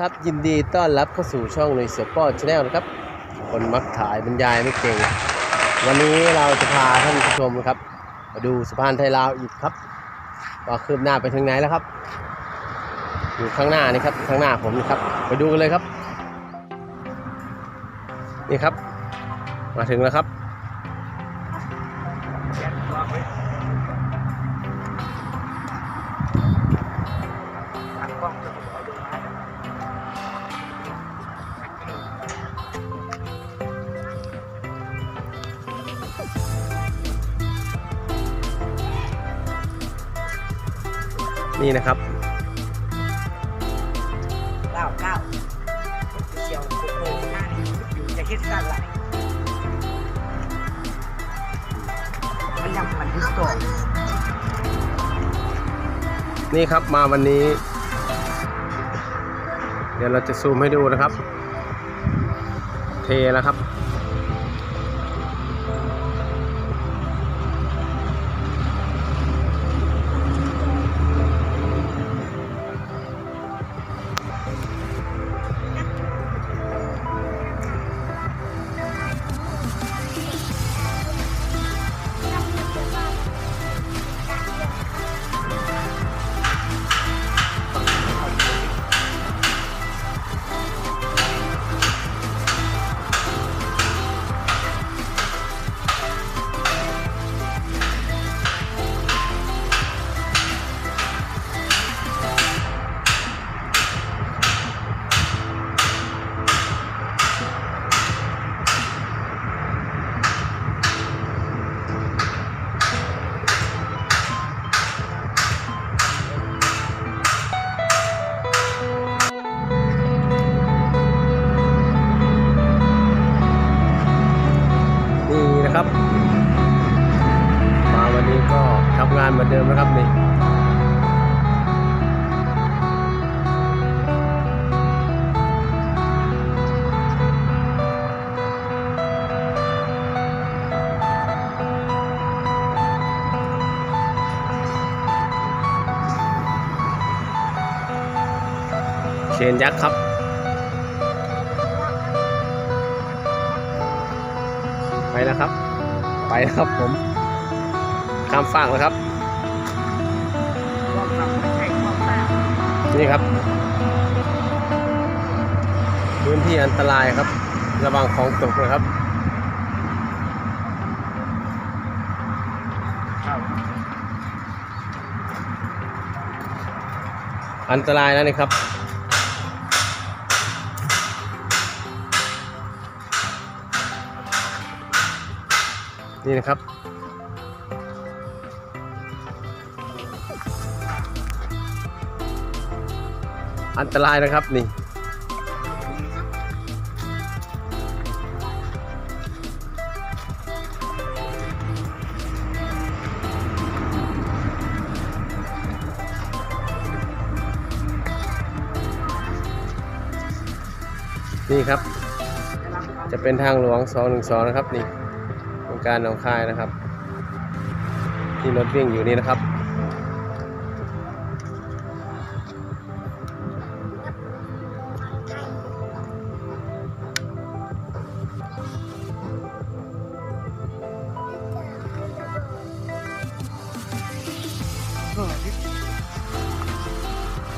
ครับ ยินดีต้อนรับเข้าสู่ช่องในเสือป้อชาแนลนะครับ คนมักถ่ายบรรยายไม่เก่ง วันนี้เราจะพาท่านผู้ชมครับ มาดูสะพานไทยลาวอีกครับว่าคืบหน้าไปถึงไหนแล้วครับ อยู่ข้างหน้านี่ครับข้างหน้าผมนี่ครับ ไปดูกันเลยครับ นี่ครับ มาถึงแล้วครับ นี่นะครับเก้าเก้าเชียวโคโค่หน้านี้อยู่จะคิดสั้นไรมันยังมันดิสโตนี่ครับมาวันนี้ เดี๋ยวเราจะซูมให้ดูนะครับ เทแล้วครับานเหมือนเดิมนะครับนี่เชนยักษ์ครับไปแล้วครับ ไปแล้วครับผม ข้ามฝั่งแล้วครับ นี่ครับ พื้นที่อันตรายครับ ระวังของตกนะครับอันตรายนะนี่ครับ นี่นะครับ อันตรายนะครับนี่นี่ครับ จะเป็นทางหลวง 212 นะครับ นี่โครงการหนองคายนะครับ ที่รถวิ่งอยู่นี่นะครับ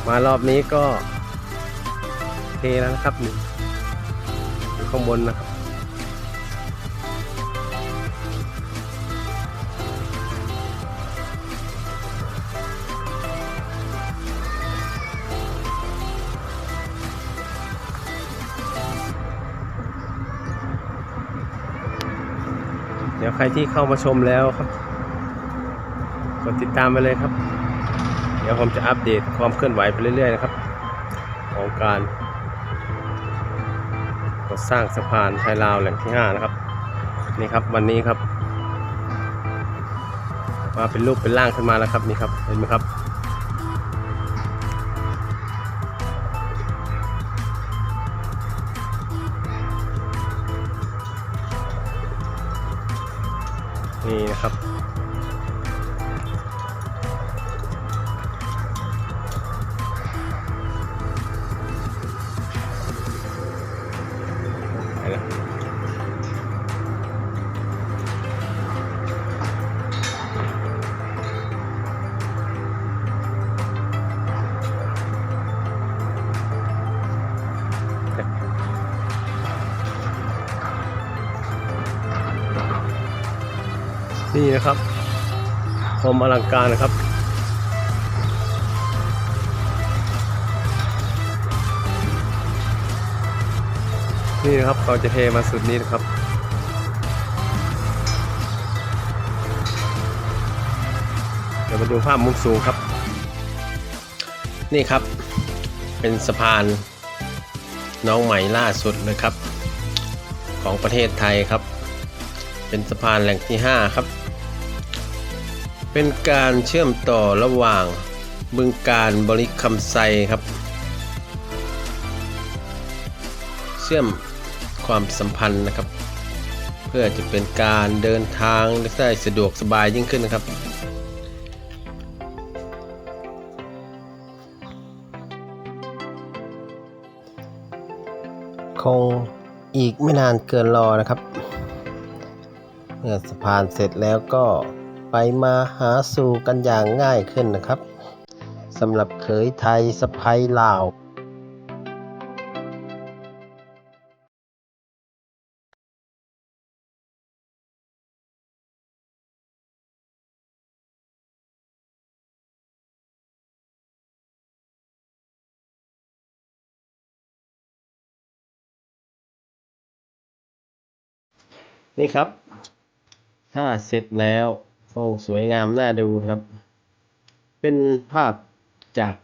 มารอบนี้ก็เทแล้วนะครับนี่อยู่ข้างบนนะครับเดี๋ยวใครที่เข้ามาชมแล้วครับ กดติดตามไปเลยครับ ดี๋ยวผมจะอัปเดตความเคลื่อนไหวไปเรื่อยๆนะครับ ของการก่อสร้างสะพานไทยลาวแหล่งที่ 5 นะครับ นี่ครับวันนี้ครับ มาเป็นรูปเป็นร่างขึ้นมาแล้วครับนี่ครับเห็นไหมครับนี่นะครับ แล้นี่นะครับความอลังการนะครับ นี่นะครับเขาจะเทมาสุดนี้นะครับเดี๋ยวมาดูภาพมุมสูงครับ นี่ครับ เป็นสะพานน้องใหม่ล่าสุดเลยครับ ของประเทศไทยครับ เป็นสะพานแหล่งที่ 5 ครับ เป็นการเชื่อมต่อระหว่างบึงการบริคำไซครับ เชื่อม ความสัมพันธ์นะครับ เพื่อจะเป็นการเดินทางได้สะดวกสบายยิ่งขึ้นนะครับคงอีกไม่นานเกินรอนะครับเมื่อสะพานเสร็จแล้วก็ไปมาหาสู่กันอย่างง่ายขึ้นนะครับสำหรับเขยไทยสะพ้ยลาว นี่ครับ ถ้าเสร็จแล้วโอ้สวยงามน่าดูครับ เป็นภาพจาก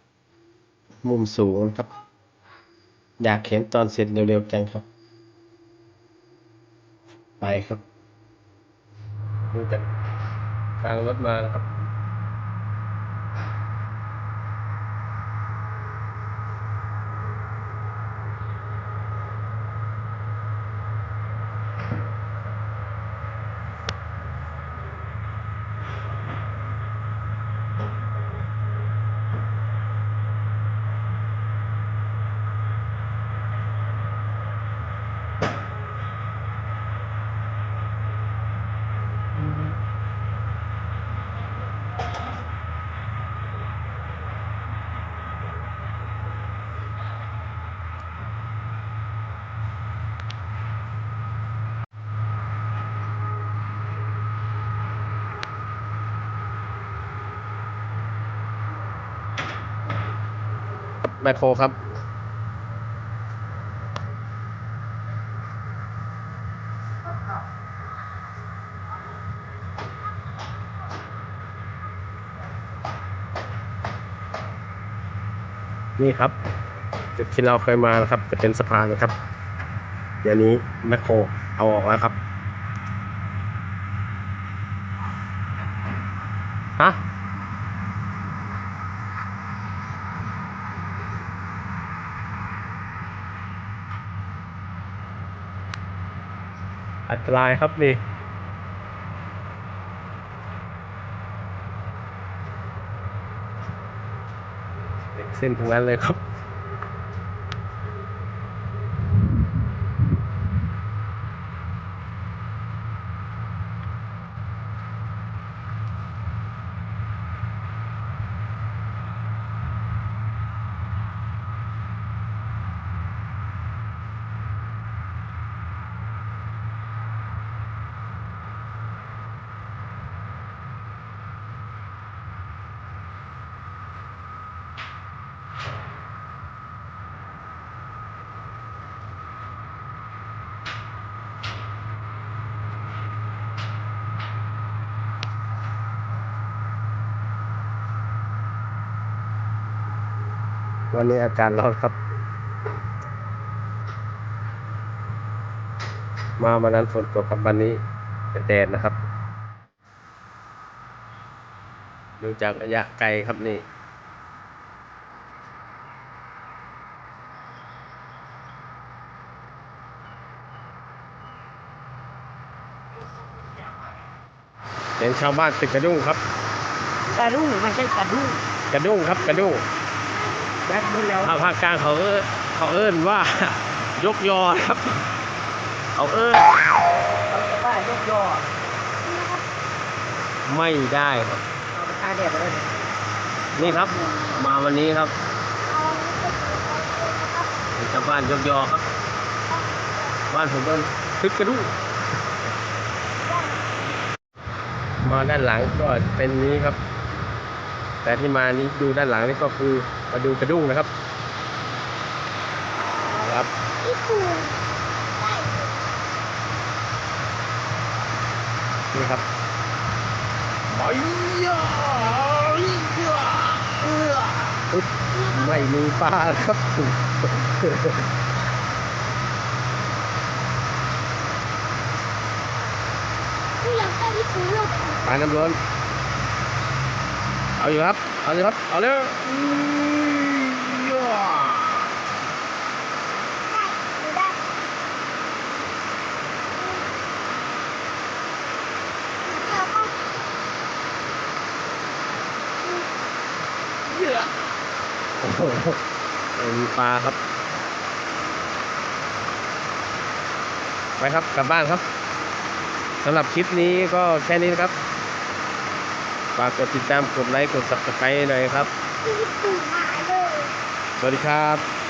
มุมสูงครับ อยากเห็นตอนเสร็จเร็วๆจังครับ ไปครับดูจากทางรถมานะครับ แมคโครครับ นี่ครับจุดที่เราเคยมานะครับจะเป็นสะพานนะครับ เดี๋ยวนี้แมคโครเอาออกแล้วครับ อันตรายครับนี่เด็กเส้นตรงนั้นเลยครับ วันนี้อากาศร้อนครับ มาวันนั้นฝนตกครับวันนี้เป็นแดดนะครับ ดูจากระยะไกลครับนี่เห็นชาวบ้านตึกกระดุ้งครับ กระดุ้งไม่ใช่กระดุ้งกระดุ้งครับกระดุ้ง แบบนี้แล้วภาคภาคกลางเขาเอิ้นเขาเอิ้นว่ายกยอครับ เขาเอิ้นว่ายกยอไม่ได้ครับตาแดดเลยนี่ครับ มาวันนี้ครับเป็นชาวบ้านยกยอครับ บ้านผมเป็นทึกกระดุ้งมาด้านหลังก็เป็นนี้ครับ แต่ที่มานี้ดูด้านหลังนี่ก็คือมาดูกระดุ้งนะครับครับพี่ปูได้นี่ครับไอ้ยาอึ๊บไม่มีปลาครับพี่อยากได้พี่ปูหรอกปลาน้ำร้อน เอาอยู่ครับ เอาเลยครับ เอาเร็วอื้อยาได้หนูได้แล้วก็โอ้โหมีปลาครับ ไปครับ กลับบ้านครับสำหรับคลิปนี้ก็แค่นี้นะครับ ฝากกดติดตามกดไลค์กดซับสไครต์หน่อยครับ สวัสดีครับ